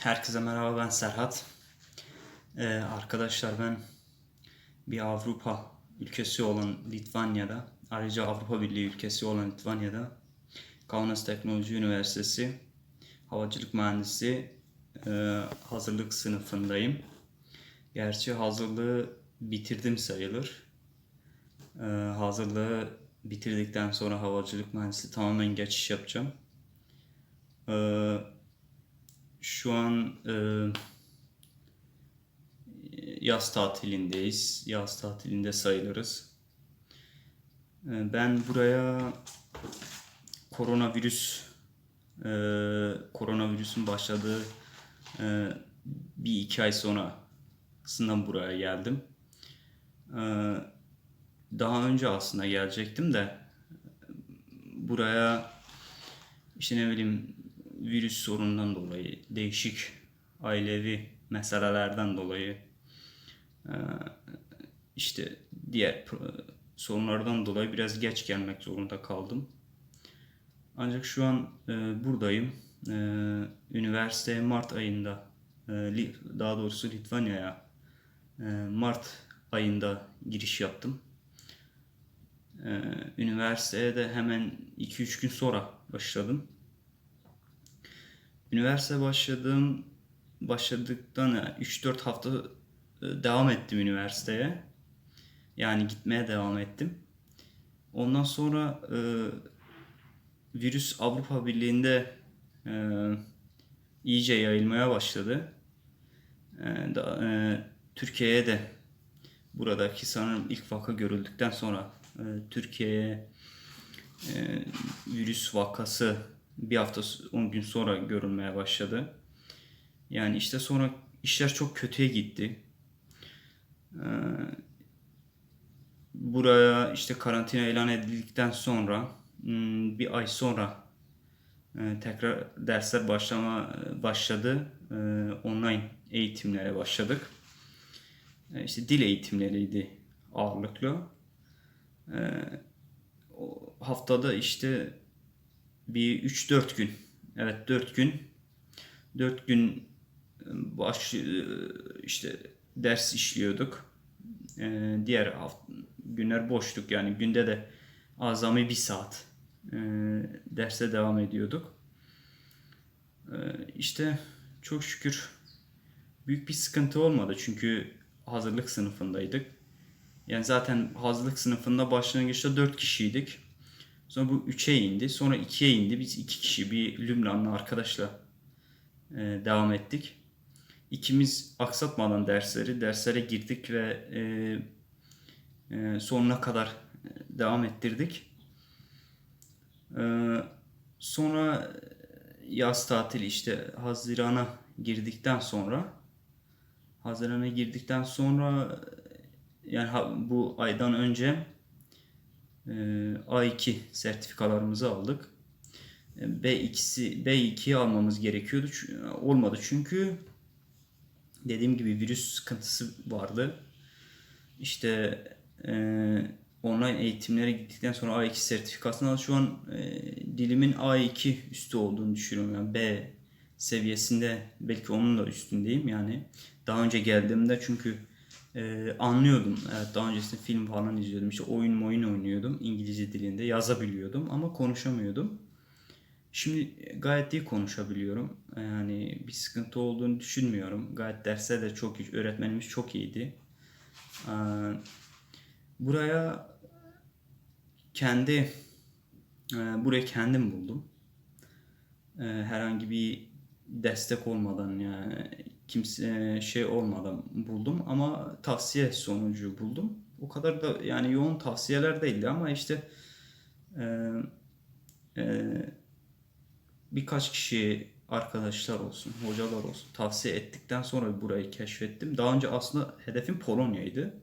Herkese merhaba ben Serhat. Ee, arkadaşlar ben bir Avrupa ülkesi olan Litvanya'da, ayrıca Avrupa Birliği ülkesi olan Litvanya'da Kaunas Teknoloji Üniversitesi Havacılık Mühendisi e, hazırlık sınıfındayım. Gerçi hazırlığı bitirdim sayılır. Ee, hazırlığı bitirdikten sonra havacılık mühendisliği tamamen geçiş yapacağım. Ee, şu an e, yaz tatilindeyiz. Yaz tatilinde sayılırız. E, ben buraya koronavirüs e, koronavirüsün başladığı e, bir iki ay sonrasından buraya geldim. E, daha önce aslında gelecektim de buraya işte ne bileyim virüs sorunundan dolayı değişik ailevi meselelerden dolayı e, işte diğer sorunlardan dolayı biraz geç gelmek zorunda kaldım. Ancak şu an e, buradayım. E, üniversiteye Mart ayında, daha doğrusu Litvanya'ya Mart ayında giriş yaptım. Üniversiteye de hemen 2-3 gün sonra başladım. Üniversite başladığım başladıktan 3-4 hafta e, devam ettim üniversiteye. Yani gitmeye devam ettim. Ondan sonra e, virüs Avrupa Birliği'nde e, iyice yayılmaya başladı. E, da, e, Türkiye'ye de buradaki sanırım ilk vaka görüldükten sonra e, Türkiye'ye e, virüs vakası bir hafta 10 gün sonra görülmeye başladı. Yani işte sonra işler çok kötüye gitti. Ee, buraya işte karantina ilan edildikten sonra hmm, bir ay sonra e, tekrar dersler başlama başladı. Ee, Online eğitimlere başladık. Ee, İşte dil eğitimleriydi ağırlıklı. Haftada işte bir 3-4 gün. Evet 4 gün. 4 gün e, baş e, işte ders işliyorduk. Ee, diğer günler boştuk yani günde de azami bir saat e, derse devam ediyorduk. İşte çok şükür büyük bir sıkıntı olmadı çünkü hazırlık sınıfındaydık. Yani zaten hazırlık sınıfında başlangıçta 4 kişiydik. Sonra bu 3'e indi. Sonra 2'ye indi. Biz 2 kişi bir Lübnanlı arkadaşla e, devam ettik. İkimiz aksatmadan dersleri, derslere girdik ve e, e, sonuna kadar e, devam ettirdik. E, sonra yaz tatili işte Haziran'a girdikten sonra Haziran'a girdikten sonra yani bu aydan önce A2 sertifikalarımızı aldık. E, B2'si B2'yi almamız gerekiyordu. Olmadı çünkü dediğim gibi virüs sıkıntısı vardı. İşte e, online eğitimlere gittikten sonra A2 sertifikasını aldım. Şu an e, dilimin A2 üstü olduğunu düşünüyorum. Yani B seviyesinde belki onun da üstündeyim yani. Daha önce geldiğimde çünkü e, anlıyordum. Evet daha öncesinde film falan izliyordum. İşte oyun oyun oynuyordum İngilizce dilinde. Yazabiliyordum ama konuşamıyordum. Şimdi gayet iyi konuşabiliyorum. Yani bir sıkıntı olduğunu düşünmüyorum. Gayet derse de çok iyi. Öğretmenimiz çok iyiydi. Ee, Buraya kendi e, burayı kendim buldum. Ee, Herhangi bir destek olmadan yani kimse şey olmadan buldum ama tavsiye sonucu buldum. O kadar da yani yoğun tavsiyeler değildi ama işte e, e, birkaç kişi arkadaşlar olsun, hocalar olsun tavsiye ettikten sonra burayı keşfettim. Daha önce aslında hedefim Polonya'ydı.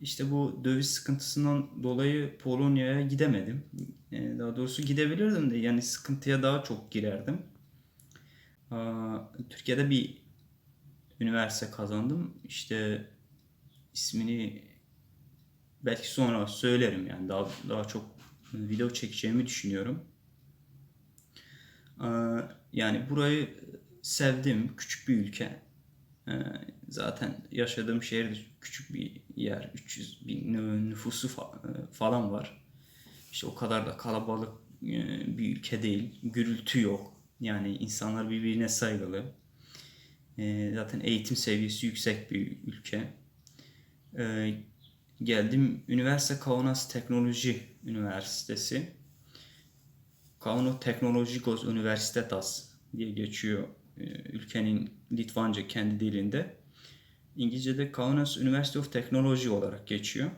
İşte bu döviz sıkıntısından dolayı Polonya'ya gidemedim. E, Daha doğrusu gidebilirdim de yani sıkıntıya daha çok girerdim. Türkiye'de bir üniversite kazandım. İşte ismini belki sonra söylerim yani daha daha çok video çekeceğimi düşünüyorum. Aa, Yani burayı sevdim. Küçük bir ülke. Ee, zaten yaşadığım şehir de küçük bir yer. 300 bin nü- nüfusu fa- falan var. İşte o kadar da kalabalık e, bir ülke değil. Gürültü yok. Yani insanlar birbirine saygılı. Ee, zaten eğitim seviyesi yüksek bir ülke. Ee, geldim üniversite Kaunas Teknoloji Üniversitesi. Kauno Teknologikos Universitetas diye geçiyor e, ülkenin Litvanca kendi dilinde. İngilizce'de Kaunas University of Technology olarak geçiyor.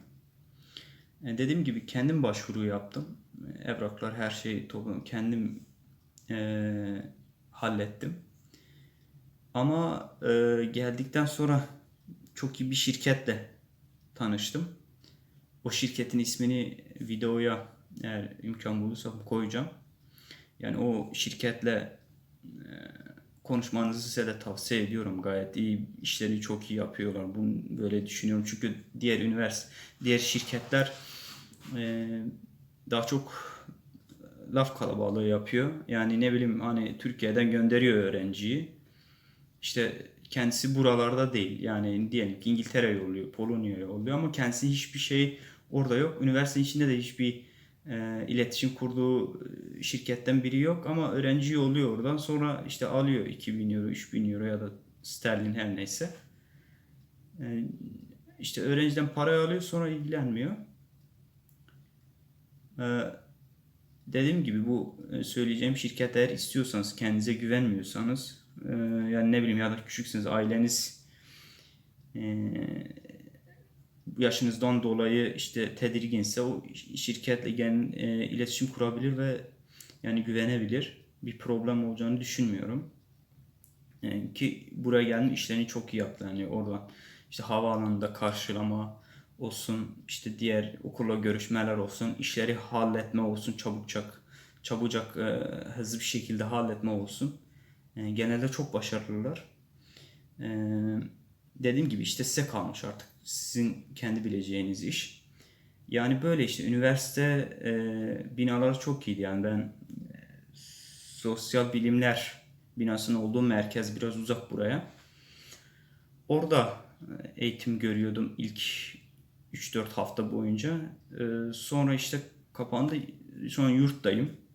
E, dediğim gibi kendim başvuru yaptım. E, Evraklar her şeyi topladım. Kendim e, hallettim. Ama e, geldikten sonra çok iyi bir şirketle tanıştım. O şirketin ismini videoya eğer imkan bulursam koyacağım. Yani o şirketle e, konuşmanızı size de tavsiye ediyorum. Gayet iyi işleri çok iyi yapıyorlar. Bunu böyle düşünüyorum. Çünkü diğer üniversite, diğer şirketler e, daha çok laf kalabalığı yapıyor. Yani ne bileyim hani Türkiye'den gönderiyor öğrenciyi. İşte kendisi buralarda değil. Yani diyelim ki İngiltere yolluyor, Polonya yolluyor ama kendisi hiçbir şey orada yok. Üniversitenin içinde de hiçbir e, iletişim kurduğu e, şirketten biri yok ama öğrenci yolluyor oradan. Sonra işte alıyor 2000 euro, 3000 euro ya da sterlin her neyse. E, işte öğrenciden parayı alıyor sonra ilgilenmiyor. E, dediğim gibi bu e, söyleyeceğim şirket eğer istiyorsanız kendinize güvenmiyorsanız e, yani ne bileyim ya da küçüksünüz aileniz e, yaşınızdan dolayı işte tedirginse o şirketle gen, e, iletişim kurabilir ve yani güvenebilir. Bir problem olacağını düşünmüyorum. E, ki buraya geldim işlerini çok iyi yaptı. Yani oradan işte havaalanında karşılama olsun, işte diğer okulla görüşmeler olsun, işleri halletme olsun çabucak, çabucak e, hızlı bir şekilde halletme olsun. E, genelde çok başarılılar. E, dediğim gibi işte size kalmış artık. Sizin kendi bileceğiniz iş. Yani böyle işte üniversite e, binaları çok iyiydi. Yani ben e, sosyal bilimler binasının olduğu merkez biraz uzak buraya. Orada e, eğitim görüyordum ilk 3-4 hafta boyunca. E, sonra işte kapandı. An yurttayım.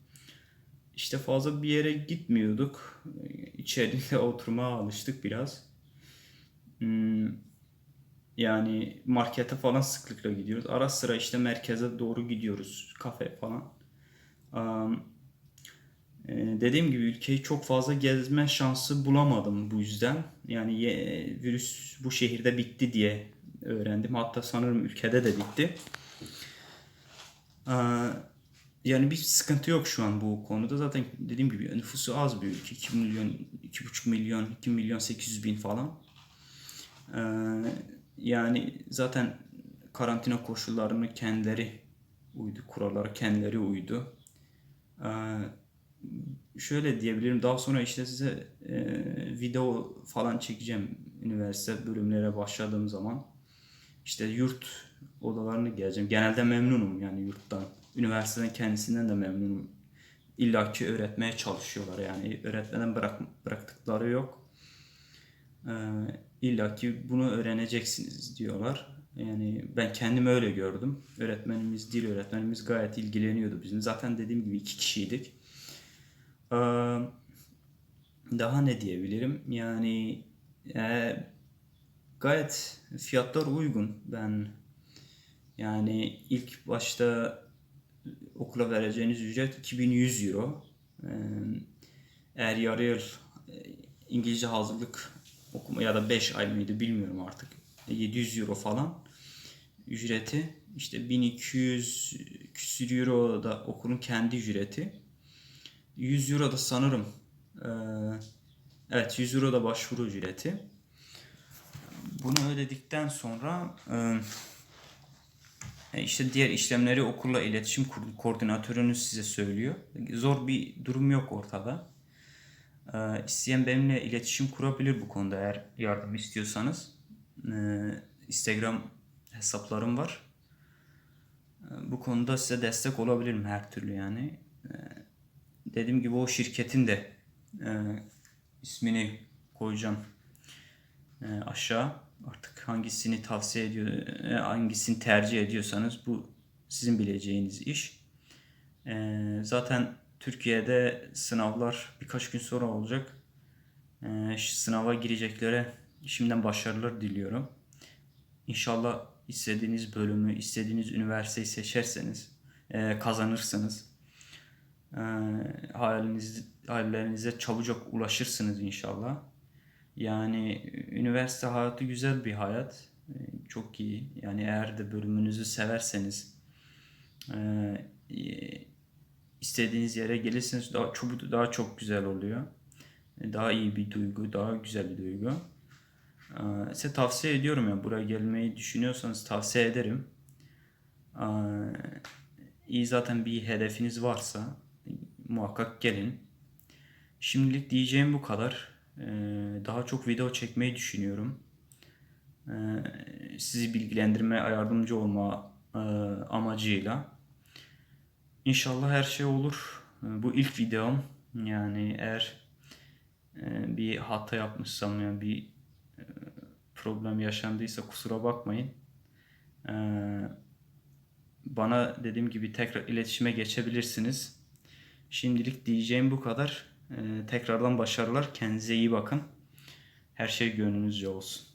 İşte fazla bir yere gitmiyorduk. İçeride oturmaya alıştık biraz. Hmm, yani markete falan sıklıkla gidiyoruz. Ara sıra işte merkeze doğru gidiyoruz. Kafe falan. E, dediğim gibi ülkeyi çok fazla gezme şansı bulamadım bu yüzden. Yani virüs bu şehirde bitti diye öğrendim. Hatta sanırım ülkede de bitti. Yani bir sıkıntı yok şu an bu konuda. Zaten dediğim gibi nüfusu az bir ülke. 2 milyon, 2,5 milyon, 2 milyon 800 bin falan. Ee, yani zaten karantina koşullarını kendileri uydu, kurallara kendileri uydu. Ee, şöyle diyebilirim, daha sonra işte size e, video falan çekeceğim üniversite bölümlere başladığım zaman. İşte yurt odalarını geleceğim. Genelde memnunum yani yurttan. Üniversiteden kendisinden de memnunum. İlla ki öğretmeye çalışıyorlar yani öğretmeden bırak, bıraktıkları yok. Ee, illa ki bunu öğreneceksiniz diyorlar. Yani ben kendim öyle gördüm. Öğretmenimiz, dil öğretmenimiz gayet ilgileniyordu bizim. Zaten dediğim gibi iki kişiydik. Ee, daha ne diyebilirim? Yani e, gayet fiyatlar uygun. Ben yani ilk başta okula vereceğiniz ücret 2100 euro. Ee, eğer yarı yıl e, İngilizce hazırlık okuma ya da 5 ay mıydı bilmiyorum artık. 700 euro falan ücreti. İşte 1200 küsür euro da okulun kendi ücreti. 100 euro da sanırım e, evet 100 euro da başvuru ücreti. Bunu ödedikten sonra e, işte diğer işlemleri okulla iletişim koordinatörünüz size söylüyor. Zor bir durum yok ortada. E, isteyen benimle iletişim kurabilir bu konuda eğer yardım istiyorsanız. E, Instagram hesaplarım var. E, bu konuda size destek olabilirim her türlü yani. E, dediğim gibi o şirketin de e, ismini koyacağım e, aşağı. Artık hangisini tavsiye ediyor, e, hangisini tercih ediyorsanız bu sizin bileceğiniz iş. E, zaten Türkiye'de sınavlar birkaç gün sonra olacak. E, sınava gireceklere şimdiden başarılar diliyorum. İnşallah istediğiniz bölümü, istediğiniz üniversiteyi seçerseniz, kazanırsınız. E, hayaliniz, hayallerinize çabucak ulaşırsınız inşallah. Yani üniversite hayatı güzel bir hayat. E, Çok iyi. Yani eğer de bölümünüzü severseniz, e, e, istediğiniz yere gelirseniz daha çok daha çok güzel oluyor. E, Daha iyi bir duygu, daha güzel bir duygu. Ee, Size tavsiye ediyorum ya buraya gelmeyi düşünüyorsanız tavsiye ederim. Ee, İyi zaten bir hedefiniz varsa muhakkak gelin. Şimdilik diyeceğim bu kadar. Ee, Daha çok video çekmeyi düşünüyorum. Ee, Sizi bilgilendirme, yardımcı olma e, amacıyla. İnşallah her şey olur. Ee, Bu ilk videom. Yani eğer e, bir hata yapmışsam yani bir e, problem yaşandıysa kusura bakmayın. Bana dediğim gibi tekrar iletişime geçebilirsiniz. Şimdilik diyeceğim bu kadar. Ee, Tekrardan başarılar. Kendinize iyi bakın. Her şey gönlünüzce olsun.